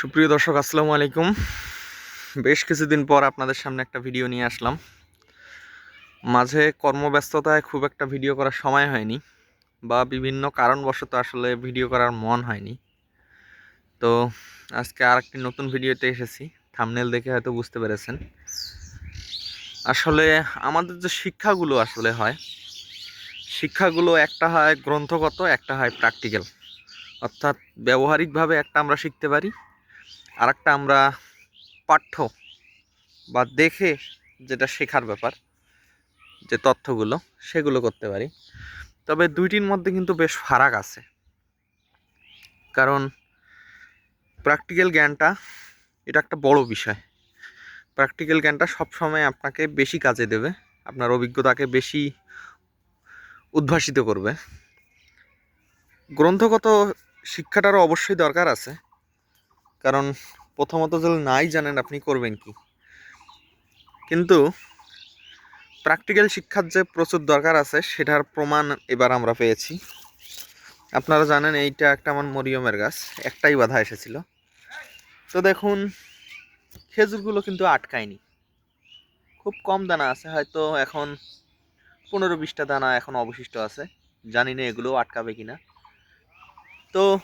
সুপ্রিয় দর্শক, আসসালামু আলাইকুম। বেশ কিছুদিন পর আপনাদের সামনে একটা ভিডিও নিয়ে আসলাম। মাঝে কর্মব্যস্ততায় খুব একটা ভিডিও করার সময় হয়নি বা বিভিন্ন কারণবশত আসলে ভিডিও করার মন হয়নি। তো আজকে আর একটি নতুন ভিডিওতে এসেছি। থামনেল দেখে হয়তো বুঝতে পেরেছেন। আসলে আমাদের যে শিক্ষাগুলো আসলে হয়, শিক্ষাগুলো একটা হয় গ্রন্থগত, একটা হয় প্র্যাকটিক্যাল অর্থাৎ ব্যবহারিকভাবে একটা আমরা শিখতে পারি আর একটা আমরা পাঠ্য বা দেখে যেটা শেখার ব্যাপার, যে তথ্যগুলো, সেগুলো করতে পারি। তবে দুইটির মধ্যে কিন্তু বেশ ফারাক আছে। কারণ প্র্যাকটিক্যাল জ্ঞানটা, এটা একটা বড় বিষয়। প্র্যাকটিক্যাল জ্ঞানটা সবসময় আপনাকে বেশি কাজে দেবে, আপনার অভিজ্ঞতাকে বেশি উদ্ভাসিত করবে। গ্রন্থগত শিক্ষাটারও অবশ্যই দরকার আছে। কারণ প্রথমত যদি নাই জানেন, আপনি করবেন কি? কিন্তু প্র্যাকটিক্যাল শিক্ষার যে প্রচুর দরকার আছে, সেটার প্রমাণ এবার আমরা পেয়েছি। আপনারা জানেন এইটা একটা আমার মরিয়মের গাছ, একটাই বাধা এসেছিল। তো দেখুন, খেজুরগুলো কিন্তু আটকায়নি। খুব কম দানা আছে, হয়তো এখন পনেরো বিশটা দানা এখন অবশিষ্ট আছে। জানি না এগুলো আটকাবে কিনা। তো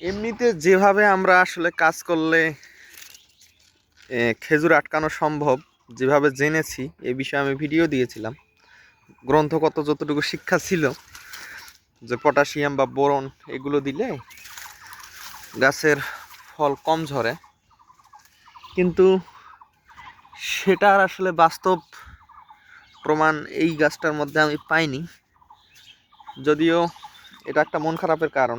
এমনিতে যেভাবে আমরা আসলে কাজ করলে খেজুর আটকানো সম্ভব, যেভাবে জেনেছি, এ বিষয়ে আমি ভিডিও দিয়েছিলাম। গ্রন্থগত যতটুকু শিক্ষা ছিল, যে পটাশিয়াম বা বোরন এগুলো দিলে গাছের ফল কম ঝরে। কিন্তু সেটার আসলে বাস্তব প্রমাণ এই গাছটার মধ্যে আমি পাইনি। যদিও এটা একটা মন খারাপের কারণ।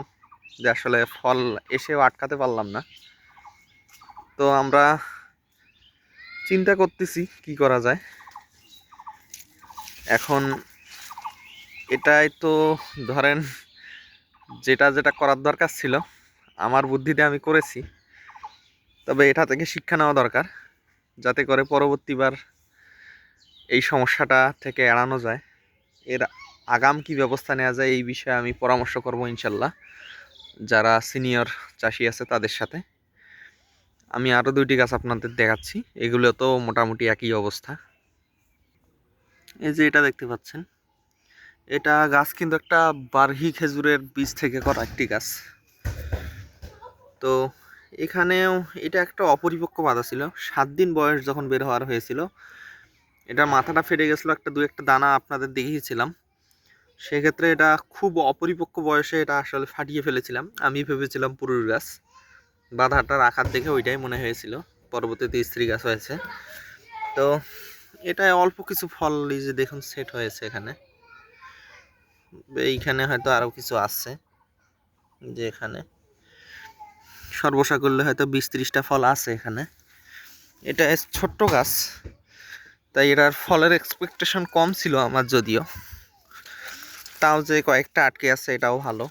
যে আসলে ফল এসেও আটকাতে পারলাম না। তো আমরা চিন্তা করতেছি কি করা যায়। এখন এটাই তো ধরেন যেটা যেটা করার দরকার ছিল, আমার বুদ্ধিতে আমি করেছি। তবে এটা থেকে শিক্ষা নেওয়া দরকার, যাতে করে পরবর্তীবার এই সমস্যাটা থেকে এড়ানো যায়। এর আগাম কি ব্যবস্থা নেওয়া যায় এই বিষয়ে আমি পরামর্শ করব ইনশাল্লাহ। যারা সিনিয়র চাষি আছে তাদের সাথে। আমি আরও দুইটি গাছ আপনাদের দেখাচ্ছি। এগুলো তো মোটামুটি একই অবস্থা। এই যে এটা দেখতে পাচ্ছেন। এটা গাছ কিন্তু একটা বার্হি খেজুরের বীজ থেকে করা একটি গাছ। তো এখানেও এটা একটা অপরিপক্ক বাধা ছিল। সাত দিন বয়স যখন বের হওয়ার হয়েছিল এটা মাথাটা ফেটে গেছিল একটা দু একটা দানা আপনাদের দেখিয়েছিলাম। সেক্ষেত্রে এটা খুব অপরিপক্ক বয়সে এটা আসলে ফাটিয়ে ফেলেছিলাম। আমি ভেবেছিলাম পুরুষ গাছ। বাধাটার আকার দেখে ওইটাই মনে হয়েছিল। পরবর্তীতে স্ত্রী গাছ হয়েছে। তো এটা অল্প কিছু ফল এই যে দেখুন সেট হয়েছে এখানে। এইখানে হয়তো আরও কিছু আছে যে এখানে। সর্বসা করলে হয়তো বিশ ত্রিশটা ফল আছে এখানে। এটা ছোট্ট গাছ, তাই এটার ফলের এক্সপেকটেশন কম ছিল আমার যদিও। তাও যে কয়েকটা আটকে আছে, এটাও ভালো।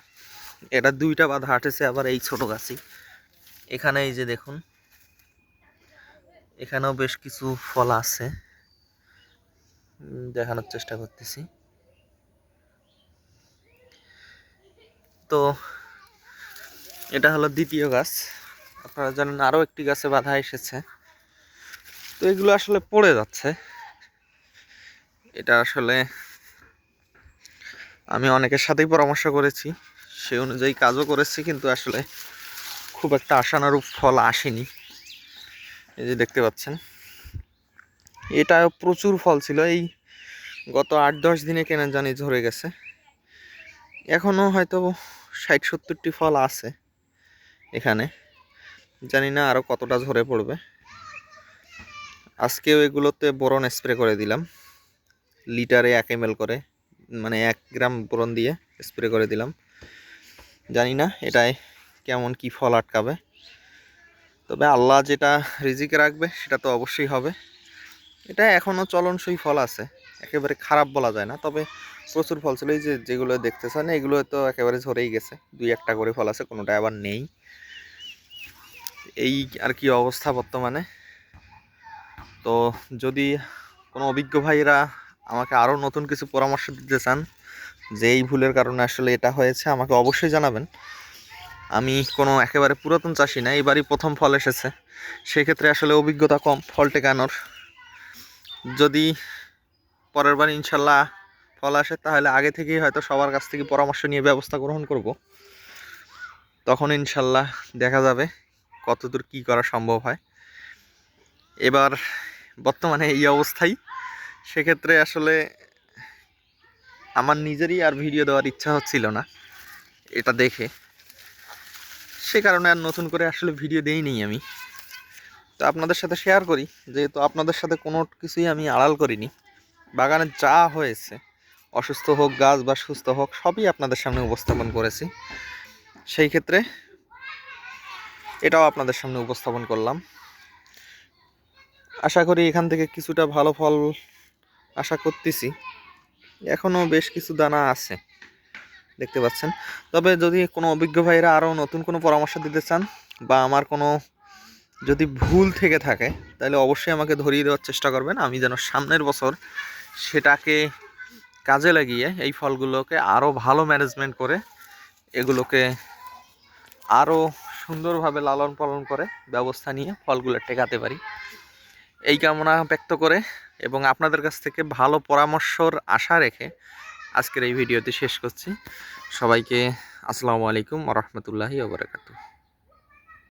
এটা দুইটা বাধা আটেছে আবার এই ছোট গাছই এখানে এই যে দেখুন, এখানেও বেশ কিছু ফল আছে। দেখানোর চেষ্টা করতেছি। তো এটা হলো দ্বিতীয় গাছ। আপনারা জানেন আরও একটি গাছে বাধা এসেছে। তো এগুলো আসলে পড়ে যাচ্ছে। এটা আসলে আমি অনেকের সাথেই পরামর্শ করেছি। সেই অনুযায়ী কাজও করেছি, কিন্তু আসলে খুব একটা আশানুরূপ ফল আসেনি। এই যে দেখতে পাচ্ছেন। এটা প্রচুর ফল ছিল। এই গত আট দশ দিনে কেনা জানি ঝরে গেছে। এখনও হয়তো ষাট সত্তরটি ফল আছে এখানে। জানি না আরও কতটা ঝরে পড়বে। আজকেও এগুলোতে বোরন স্প্রে করে দিলাম। লিটারে এক এম করে। মানে এক গ্রাম বোরন দিয়ে স্প্রে করে দিলাম। জানি না এটাই কেমন কি ফল আটকাবে। তবে আল্লাহ যেটা রিজিকে রাখবে সেটা তো অবশ্যই হবে। এটা এখনও চলনসই ফল আছে, একেবারে খারাপ বলা যায় না, তবে প্রচুর ফল ছিল। এই যে যেগুলো দেখতেছেন এগুলো তো একেবারে ঝরেই গেছে। দুই একটা করে ফল আছে কোনোটা আবার নেই। এই আর কি অবস্থা বর্তমানে। তো যদি কোনো অভিজ্ঞ ভাইরা আমাকে আরও নতুন কিছু পরামর্শ দিতে চান, যে এই ভুলের কারণে আসলে এটা হয়েছে, আমাকে অবশ্যই জানাবেন। আমি কোনো একেবারে পুরাতন চাষি না, এবারই প্রথম ফল এসেছে। সেক্ষেত্রে আসলে অভিজ্ঞতা কম, ফল টেকানোর। যদি পরের বার ইনশাল্লাহ ফল আসে, তাহলে আগে থেকেই হয়তো সবার কাছ থেকে পরামর্শ নিয়ে ব্যবস্থা গ্রহণ করব। তখন ইনশাল্লাহ দেখা যাবে কতদূর কী করা সম্ভব হয়। এবার বর্তমানে এই অবস্থায় সেক্ষেত্রে আসলে আমার নিজেরই আর ভিডিও দেওয়ার ইচ্ছা হচ্ছিল না, এটা দেখে। সে কারণে আর নতুন করে আসলে ভিডিও দেইনি আমি। তো আপনাদের সাথে শেয়ার করি, যেহেতু আপনাদের সাথে কোনো কিছুই আমি আড়াল করিনি। বাগানে যা হয়েছে, অসুস্থ হোক, গাছ বা সুস্থ হোক, সবই আপনাদের সামনে উপস্থাপন করেছি। সেই ক্ষেত্রে এটাও আপনাদের সামনে উপস্থাপন করলাম। আশা করি এখান থেকে কিছুটা ভালো ফল আশা করতেছি। এখনও বেশ কিছু দানা আছে, দেখতে পাচ্ছেন। তবে যদি কোনো অভিজ্ঞ ভাইরা আরও নতুন কোনো পরামর্শ দিতে চান বা আমার কোনো যদি ভুল থেকে থাকে, তাহলে অবশ্যই আমাকে ধরিয়ে দেওয়ার চেষ্টা করবেন। আমি যেন সামনের বছর সেটাকে কাজে লাগিয়ে এই ফলগুলোকে আরও ভালো ম্যানেজমেন্ট করে এগুলোকে আরও সুন্দরভাবে লালন পালন করে ব্যবস্থা নিয়ে ফলগুলো টেকাতে পারি। এই কামনা ব্যক্ত করে এবং আপনাদের কাছ থেকে ভালো পরামর্শর আশা রেখে আজকের এই ভিডিওটি শেষ করছি। সবাইকে আসসালামু আলাইকুম রহমতুল্লাহি ওবরাকাতু